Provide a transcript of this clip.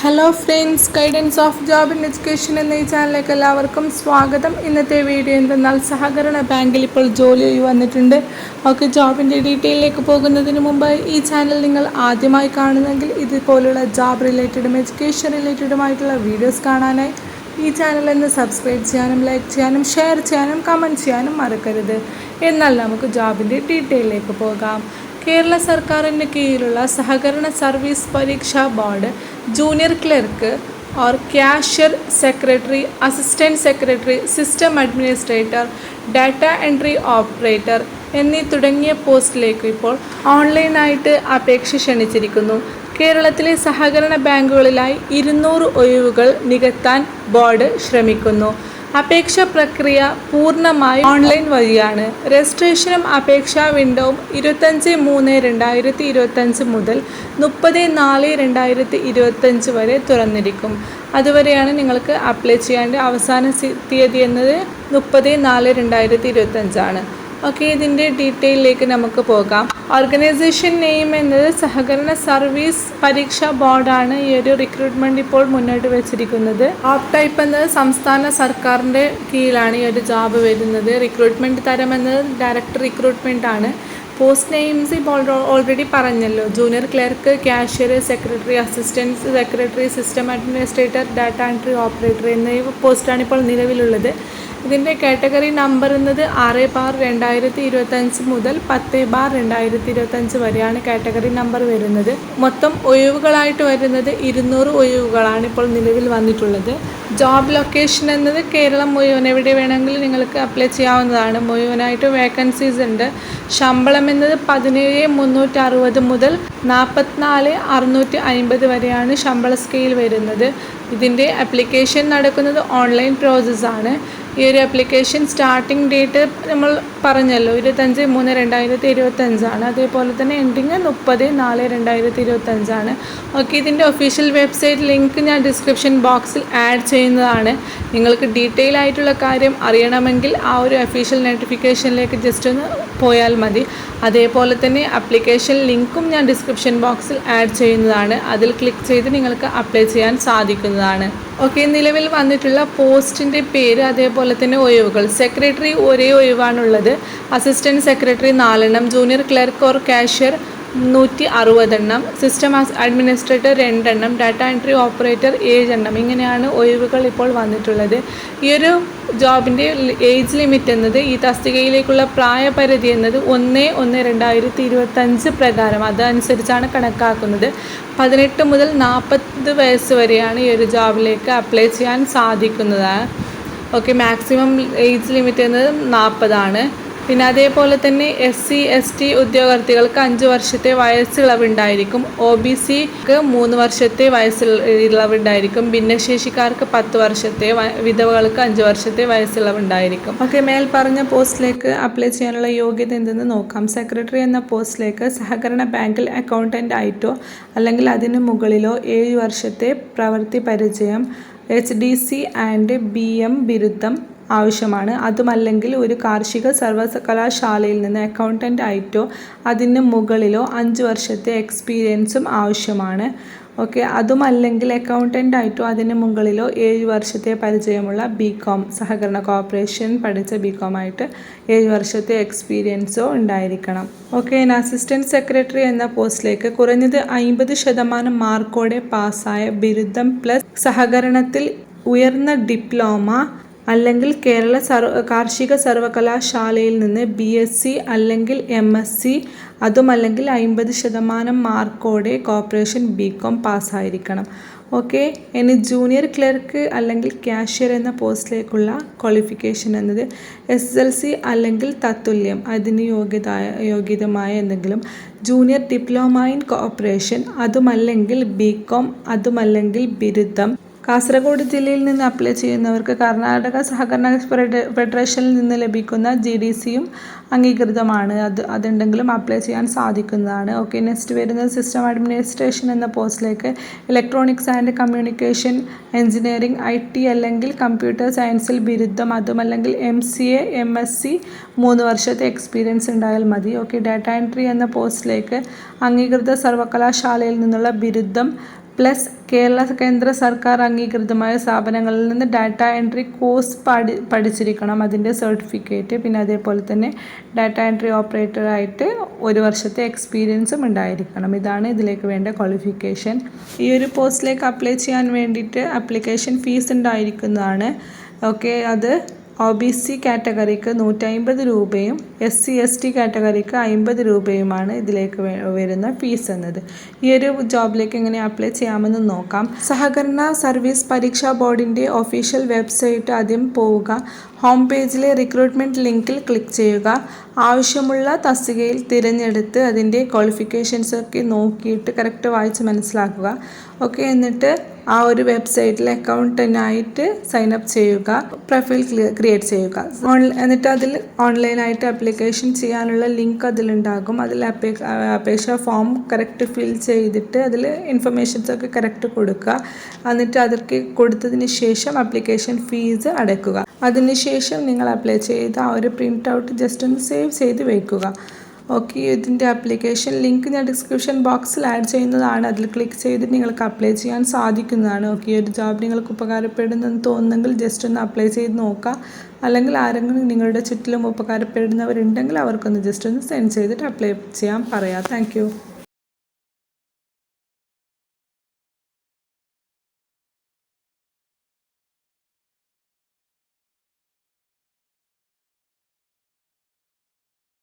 Hello friends guidance of job and education എന്ന ഈ ചാനലിലേക്ക് എല്ലാവർക്കും സ്വാഗതം. ഇന്നത്തെ വീഡിയോ എന്തെന്നാൽ സഹകരണ ബാങ്കിൽ ഇപ്പോൾ ജോലി വന്നിട്ടുണ്ട്. ഓക്കെ ജോബിന്റെ ഡീറ്റെയിലേക്ക് പോകുന്നതിന് മുമ്പ് ഈ ചാനൽ നിങ്ങൾ ആദ്യമായി കാണുന്നെങ്കിൽ ഇതുപോലുള്ള ജോബ് റിലേറ്റഡും എഡ്യൂക്കേഷൻ റിലേറ്റഡുമായിട്ടുള്ള വീഡിയോസ് കാണാനായി ഈ ചാനൽ ഒന്ന് സബ്സ്ക്രൈബ് ചെയ്യാനും ലൈക്ക് ചെയ്യാനും ഷെയർ ചെയ്യാനും കമന്റ് ചെയ്യാനും മറക്കരുത്. എന്നാൽ നമുക്ക് ജോബിന്റെ ഡീറ്റെയിലേക്ക് പോകാം. കേരള സർക്കാരിന് കീഴിലുള്ള സഹകരണ സർവീസ് പരീക്ഷാ board junior clerk or cashier secretary assistant secretary system administrator data entry operator എന്നീ തുടങ്ങിയ പോസ്റ്റിലേക്ക് ഇപ്പോൾ ഓൺലൈനായിട്ട് അപേക്ഷ ക്ഷണിച്ചിരിക്കുന്നു. കേരളത്തിലെ സഹകരണ ബാങ്കുകളിലായി ഇരുന്നൂറ് ഒഴിവുകൾ നികത്താൻ ബോർഡ് ശ്രമിക്കുന്നു. അപേക്ഷ പ്രക്രിയ പൂർണമായും ഓൺലൈൻ വഴിയാണ്. രജിസ്ട്രേഷനും അപേക്ഷാ വിൻഡോവും ഇരുപത്തഞ്ച് മൂന്ന് രണ്ടായിരത്തി ഇരുപത്തഞ്ച് മുതൽ മുപ്പത് നാല് രണ്ടായിരത്തി ഇരുപത്തഞ്ച് വരെ തുറന്നിരിക്കും. അതുവരെയാണ് നിങ്ങൾക്ക് അപ്ലൈ ചെയ്യേണ്ട അവസാന തീയതി എന്നത് മുപ്പത് നാല് രണ്ടായിരത്തി ഇരുപത്തഞ്ചാണ്. ഓക്കെ ഇതിന്റെ ഡീറ്റെയിലേക്ക് നമുക്ക് പോകാം. ഓർഗനൈസേഷൻ നെയിം എന്നത് സഹകരണ സർവീസ് പരീക്ഷാ ബോർഡാണ് ഈ ഒരു റിക്രൂട്ട്മെന്റ് ഇപ്പോൾ മുന്നോട്ട് വെച്ചിരിക്കുന്നത്. ഓപ്പ് ടൈപ്പ് എന്നത് സംസ്ഥാന സർക്കാരിന്റെ കീഴിലാണ് ഈ ഒരു ജോബ് വരുന്നത്. റിക്രൂട്ട്മെന്റ് തരം എന്നത് ഡയറക്റ്റ് റിക്രൂട്ട്മെന്റ് ആണ്. പോസ്റ്റ് നെയിംസ് ഇപ്പോൾ ഓൾറെഡി പറഞ്ഞല്ലോ. Junior clerk cashier secretary assistant secretary system administrator data entry operator എന്നീ പോസ്റ്റാണ് ഇപ്പോൾ നിലവിലുള്ളത്. ഇതിന്റെ കാറ്റഗറി നമ്പർ എന്നത് ആറ് ബാർ രണ്ടായിരത്തി ഇരുപത്തഞ്ച് മുതൽ പത്ത് ബാർ രണ്ടായിരത്തി ഇരുപത്തഞ്ച് വരെയാണ് കാറ്റഗറി നമ്പർ വരുന്നത്. മൊത്തം ഒഴിവുകളായിട്ട് വരുന്നത് ഇരുന്നൂറ് ഒഴിവുകളാണ് ഇപ്പോൾ നിലവിൽ വന്നിട്ടുള്ളത്. ജോബ് ലൊക്കേഷൻ എന്നത് കേരളം മുഴുവൻ എവിടെ വേണമെങ്കിലും നിങ്ങൾക്ക് അപ്ലൈ ചെയ്യാവുന്നതാണ്. മുഴുവനായിട്ട് വേക്കൻസീസ് ഉണ്ട്. ശമ്പളം എന്നത് പതിനേഴ് മുന്നൂറ്റി അറുപത് മുതൽ നാൽപ്പത്തിനാല് അറുന്നൂറ്റി അൻപത് വരെയാണ് ശമ്പള സ്കെയിൽ വരുന്നത്. ഇതിന്റെ അപ്ലിക്കേഷൻ നടക്കുന്നത് ഓൺലൈൻ പ്രോസസ്സാണ് ഈ ഒരു അപ്ലിക്കേഷൻ സ്റ്റാർട്ടിംഗ് ഡേറ്റ് നമ്മൾ പറഞ്ഞല്ലോ ഇരുപത്തഞ്ച് മൂന്ന് രണ്ടായിരത്തി ഇരുപത്തഞ്ചാണ്. അതേപോലെ തന്നെ എൻഡിങ് മുപ്പത് നാല് രണ്ടായിരത്തി ഇരുപത്തഞ്ചാണ്. ഓക്കെ ഇതിന്റെ ഒഫീഷ്യൽ വെബ്സൈറ്റ് ലിങ്ക് ഞാൻ ഡിസ്ക്രിപ്ഷൻ ബോക്സിൽ ആഡ് ചെയ്യുന്നതാണ്. നിങ്ങൾക്ക് ഡീറ്റെയിൽ ആയിട്ടുള്ള കാര്യം അറിയണമെങ്കിൽ ആ ഒരു ഒഫീഷ്യൽ നോട്ടിഫിക്കേഷനിലേക്ക് ജസ്റ്റ് ഒന്ന് പോയാൽ മതി. അതേപോലെ തന്നെ അപ്ലിക്കേഷൻ ലിങ്കും ഞാൻ ഡിസ്ക്രിപ്ഷൻ ബോക്സിൽ ആഡ് ചെയ്യുന്നതാണ്. അതിൽ ക്ലിക്ക് ചെയ്ത് നിങ്ങൾക്ക് അപ്ലൈ ചെയ്യാൻ സാധിക്കുന്നതാണ്. ഓക്കെ നിലവിൽ വന്നിട്ടുള്ള പോസ്റ്റിന്റെ പേര് അതേപോലെ തന്നെ ഒഴിവുകൾ. സെക്രട്ടറി ഒരേ ഒഴിവാണുള്ളത്. അസിസ്റ്റന്റ് സെക്രട്ടറി നാലെണ്ണം ജൂനിയർ ക്ലർക്ക് ഓർ കാഷ്യർ നൂറ്റി അറുപതെണ്ണം സിസ്റ്റം അഡ്മിനിസ്ട്രേറ്റർ രണ്ടെണ്ണം. ഡാറ്റ എൻട്രി ഓപ്പറേറ്റർ ഏഴെണ്ണം. ഇങ്ങനെയാണ് ഒഴിവുകൾ ഇപ്പോൾ വന്നിട്ടുള്ളത്. ഈ ഒരു ജോബിന്റെ ഏജ് ലിമിറ്റ് എന്നത് ഈ തസ്തികയിലേക്കുള്ള പ്രായപരിധി എന്നത് ഒന്ന് ഒന്ന് രണ്ടായിരത്തി ഇരുപത്തഞ്ച് പ്രകാരം. അതനുസരിച്ചാണ് കണക്കാക്കുന്നത്. പതിനെട്ട് മുതൽ നാൽപ്പത് വയസ്സ് വരെയാണ് ഈ ഒരു ജോബിലേക്ക് അപ്ലൈ ചെയ്യാൻ സാധിക്കുന്നത്. ഓക്കെ മാക്സിമം ഏജ് ലിമിറ്റ് എന്നത് നാൽപ്പതാണ്. പിന്നെ അതേപോലെ തന്നെ എസ് സി എസ് ടി ഉദ്യോഗാർത്ഥികൾക്ക് അഞ്ച് വർഷത്തെ വയസ്സിളവുണ്ടായിരിക്കും. ഒ ബി സിക്ക് മൂന്ന് വർഷത്തെ വയസ്സിളവുണ്ടായിരിക്കും. ഭിന്നശേഷിക്കാർക്ക് പത്ത് വർഷത്തെ വിധവകൾക്ക് അഞ്ച് വർഷത്തെ വയസ്സിളവുണ്ടായിരിക്കും. ഓക്കെ മേൽ പറഞ്ഞ പോസ്റ്റിലേക്ക് അപ്ലൈ ചെയ്യാനുള്ള യോഗ്യത എന്തെന്ന് നോക്കാം. സെക്രട്ടറി എന്ന പോസ്റ്റിലേക്ക് സഹകരണ ബാങ്കിൽ അക്കൗണ്ടന്റ് ആയിട്ടോ അല്ലെങ്കിൽ അതിന് മുകളിലോ ഏഴ് വർഷത്തെ പ്രവൃത്തി പരിചയം H D C and B M ബിരുദം ആവശ്യമാണ്. അതുമല്ലെങ്കിൽ ഒരു കാർഷിക സർവകലാശാലയിൽ നിന്ന് അക്കൗണ്ടന്റ് ആയിട്ടോ അതിന് മുകളിലോ അഞ്ച് വർഷത്തെ എക്സ്പീരിയൻസും ആവശ്യമാണ്. ഓക്കെ അതുമല്ലെങ്കിൽ അക്കൗണ്ടന്റ് ആയിട്ടോ അതിന് മുകളിലോ ഏഴ് വർഷത്തെ പരിചയമുള്ള ബി കോം സഹകരണ കോർപ്പറേഷൻ പഠിച്ച ബി കോം ആയിട്ട് ഏഴ് വർഷത്തെ എക്സ്പീരിയൻസോ ഉണ്ടായിരിക്കണം. ഓക്കെ അസിസ്റ്റന്റ് സെക്രട്ടറി എന്ന പോസ്റ്റിലേക്ക് കുറഞ്ഞത് അമ്പത് ശതമാനം മാർക്കോടെ പാസ്സായ ബിരുദം പ്ലസ് സഹകരണത്തിൽ ഉയർന്ന ഡിപ്ലോമ അല്ലെങ്കിൽ കേരള സർവ കാർഷിക സർവകലാശാലയിൽ നിന്ന് ബി എസ് സി അല്ലെങ്കിൽ എം എസ് സി അതുമല്ലെങ്കിൽ അമ്പത് ശതമാനം മാർക്കോടെ കോർപ്പറേഷൻ ബി കോം പാസ്സായിരിക്കണം. ഓക്കെ? ഇനി ജൂനിയർ ക്ലർക്ക് അല്ലെങ്കിൽ ക്യാഷ്യർ എന്ന പോസ്റ്റിലേക്കുള്ള ക്വാളിഫിക്കേഷൻ എന്നത് എസ് എൽ സി അല്ലെങ്കിൽ തത്തുല്യം അതിന് യോഗ്യത യോഗ്യതമായ എന്തെങ്കിലും ജൂനിയർ ഡിപ്ലോമ ഇൻ കോർപ്പറേഷൻ അതുമല്ലെങ്കിൽ ബി കോം അതുമല്ലെങ്കിൽ ബിരുദം കാസർഗോഡ് ജില്ലയിൽ നിന്ന് അപ്ലൈ ചെയ്യുന്നവർക്ക് കർണാടക സഹകരണ ഫെഡറേഷനിൽ നിന്ന് ലഭിക്കുന്ന ജി ഡി സിയും അംഗീകൃതമാണ്. അത് അതുണ്ടെങ്കിലും അപ്ലൈ ചെയ്യാൻ സാധിക്കുന്നതാണ്. ഓക്കെ നെക്സ്റ്റ് വരുന്നത് സിസ്റ്റം അഡ്മിനിസ്ട്രേഷൻ എന്ന പോസ്റ്റിലേക്ക് electronics and communication engineering I T അല്ലെങ്കിൽ കമ്പ്യൂട്ടർ സയൻസിൽ ബിരുദം അതുമല്ലെങ്കിൽ M C A M S C മൂന്ന് വർഷത്തെ എക്സ്പീരിയൻസ് ഉണ്ടായാൽ മതി. ഓക്കെ ഡാറ്റ എൻട്രി എന്ന പോസ്റ്റിലേക്ക് അംഗീകൃത സർവകലാശാലയിൽ നിന്നുള്ള ബിരുദം പ്ലസ് കേരള കേന്ദ്ര സർക്കാർ അംഗീകൃതമായ സ്ഥാപനങ്ങളിൽ നിന്ന് ഡാറ്റ എൻട്രി കോഴ്സ് പഠി പഠിച്ചിരിക്കണം. അതിന്റെ സർട്ടിഫിക്കറ്റ് പിന്നെ അതേപോലെ തന്നെ ഡാറ്റ എൻട്രി ഓപ്പറേറ്ററായിട്ട് ഒരു വർഷത്തെ എക്സ്പീരിയൻസും ഉണ്ടായിരിക്കണം. ഇതാണ് ഇതിലേക്ക് വേണ്ട ക്വാളിഫിക്കേഷൻ. ഈ ഒരു പോസ്റ്റിലേക്ക് അപ്ലൈ ചെയ്യാൻ വേണ്ടിയിട്ട് അപ്ലിക്കേഷൻ ഫീസ് ഉണ്ടായിരിക്കുന്നതാണ്. ഓക്കെ അത് ഒ ബി സി കാറ്റഗറിക്ക് നൂറ്റമ്പത് രൂപയും എസ് സി എസ് ടി കാറ്റഗറിക്ക് അമ്പത് രൂപയുമാണ് ഇതിലേക്ക് വരുന്ന ഫീസ് എന്നത്. ഈ ഒരു ജോബിലേക്ക് എങ്ങനെ അപ്ലൈ ചെയ്യാമെന്ന് നോക്കാം. സഹകരണ സർവീസ് പരീക്ഷാ ബോർഡിന്റെ ഒഫീഷ്യൽ വെബ്സൈറ്റ് ആദ്യം പോവുക. ഹോം പേജിലെ റിക്രൂട്ട്മെന്റ് ലിങ്കിൽ ക്ലിക്ക് ചെയ്യുക. ആവശ്യമുള്ള തസ്തികയിൽ തിരഞ്ഞെടുത്ത് അതിന്റെ ക്വാളിഫിക്കേഷൻസ് ഒക്കെ നോക്കിയിട്ട് കറക്റ്റ് വായിച്ച് മനസ്സിലാക്കുക. ഓക്കെ എന്നിട്ട് ആ ഒരു വെബ്സൈറ്റിൽ അക്കൗണ്ടിനായിട്ട് സൈൻ അപ്പ് ചെയ്യുക. പ്രൊഫൈൽ ക്രിയേറ്റ് ചെയ്യുക. എന്നിട്ട് അതിൽ ഓൺലൈനായിട്ട് അപ്ലിക്കേഷൻ ചെയ്യാനുള്ള ലിങ്ക് അതിലുണ്ടാകും. അതിൽ അപേ അപേക്ഷ ഫോം കറക്റ്റ് ഫിൽ ചെയ്തിട്ട് അതിൽ ഇൻഫർമേഷൻസ് ഒക്കെ കറക്റ്റ് കൊടുക്കുക. എന്നിട്ട് അതൊക്കെ കൊടുത്തതിന് ശേഷം അപ്ലിക്കേഷൻ ഫീസ് അടയ്ക്കുക. അതിനുശേഷം നിങ്ങൾ അപ്ലൈ ചെയ്ത ആ ഒരു പ്രിന്റ് ഔട്ട് ജസ്റ്റ് ഒന്ന് സേവ് ചെയ്ത് വയ്ക്കുക ഓക്കെ ഇതിന്റെ അപ്ലിക്കേഷൻ ലിങ്ക് ഞാൻ ഡിസ്ക്രിപ്ഷൻ ബോക്സിൽ ആഡ് ചെയ്യുന്നതാണ്. അതിൽ ക്ലിക്ക് ചെയ്തിട്ട് നിങ്ങൾക്ക് അപ്ലൈ ചെയ്യാൻ സാധിക്കുന്നതാണ്. ഓക്കെ ഒരു ജോബ് നിങ്ങൾക്ക് ഉപകാരപ്പെടുന്നെന്ന് തോന്നുന്നെങ്കിൽ ജസ്റ്റ് ഒന്ന് അപ്ലൈ ചെയ്ത് നോക്കുക. അല്ലെങ്കിൽ ആരെങ്കിലും നിങ്ങളുടെ ചുറ്റിലും ഉപകാരപ്പെടുന്നവരുണ്ടെങ്കിൽ അവർക്കൊന്ന് ജസ്റ്റ് ഒന്ന് സെൻഡ് ചെയ്തിട്ട് അപ്ലൈ ചെയ്യാൻ പറയാം. താങ്ക്